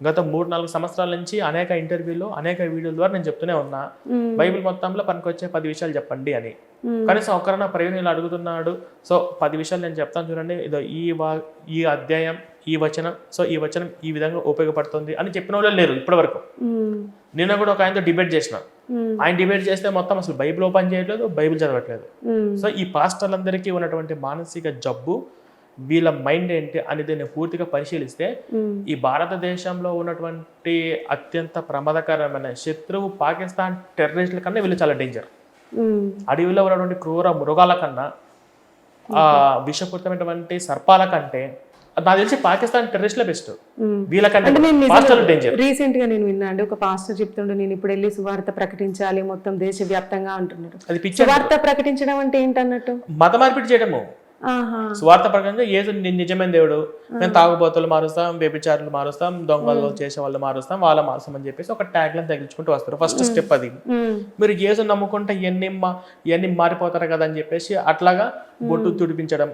గత మూడు నాలుగు సంవత్సరాల నుంచి అనేక ఇంటర్వ్యూలు అనేక వీడియోల ద్వారా నేను చెప్తూనే ఉన్నా. బైబిల్ మొత్తంలో పనికొచ్చే పది విషయాలు చెప్పండి అని. కనీసం ఒక్కరన్నా ప్రయోజనం ఇలా అడుగుతున్నాడు సో పది విషయాలు నేను చెప్తాను చూడండి ఇదో ఈ వా ఈ అధ్యాయం ఈ వచనం సో ఈ వచనం ఈ విధంగా ఉపయోగపడుతుంది అని చెప్పిన వాళ్ళు లేరు ఇప్పటివరకు మ్మ్. నిన్న కూడా ఒక ఆయనతో డిబేట్ చేసిన. ఆయన డిబేట్ చేస్తే మొత్తం అసలు బైబిల్ ఓపెన్ చేయట్లేదు బైబిల్ చదవట్లేదు. సో ఈ పాస్టర్లందరికీ ఉన్నటువంటి మానసిక జబ్బు వీళ్ళ మైండ్ ఏంటి అనేది నేను పూర్తిగా పరిశీలిస్తే. ఈ భారతదేశంలో ఉన్నటువంటి అత్యంత ప్రమాదకరమైన శత్రువు పాకిస్తాన్ టెర్రరిస్టుల కన్నా వీళ్ళు చాలా డేంజర్. అడవిలో ఉన్నటువంటి క్రూర మృగాల కన్నా ఆ విషపూరితమైనటువంటి సర్పాల కంటే నాకు తెలిసి పాకిస్తాన్ టెర్రరిస్టులే బెస్ట్. వీళ్ళకంటే డేంజర్ రీసెంట్గా నేను విన్నా అండి ఒక పాస్టర్ చెప్తుండే నేను ఇప్పుడు వెళ్ళి సువార్త ప్రకటించాలి మొత్తం దేశవ్యాప్తంగా అంటున్నాడు. సువార్త ప్రకటించడం అంటే ఏంటన్నట్టు? మత మార్పిడి చేయడము. స్వార్థ ప్రకారంగా ఏసు ని- నిజమైన దేవుడు. మేము తాగుబోతులు మారుస్తాం వ్యభిచారులు మారుస్తాం దొంగలు చేసే వాళ్ళు మారుస్తాం వాళ్ళ మారుస్తాం అని చెప్పేసి ఒక ట్యాగ్ లైన్ తగిలించుకుంటూ వస్తారు. ఫస్ట్ స్టెప్ అది. మీరు ఏసు నమ్ముకుంటే ఇవన్నీ మా ఇవన్నీ మారిపోతారు కదా అని చెప్పేసి అట్లాగా బొట్టు తుడిపించడం.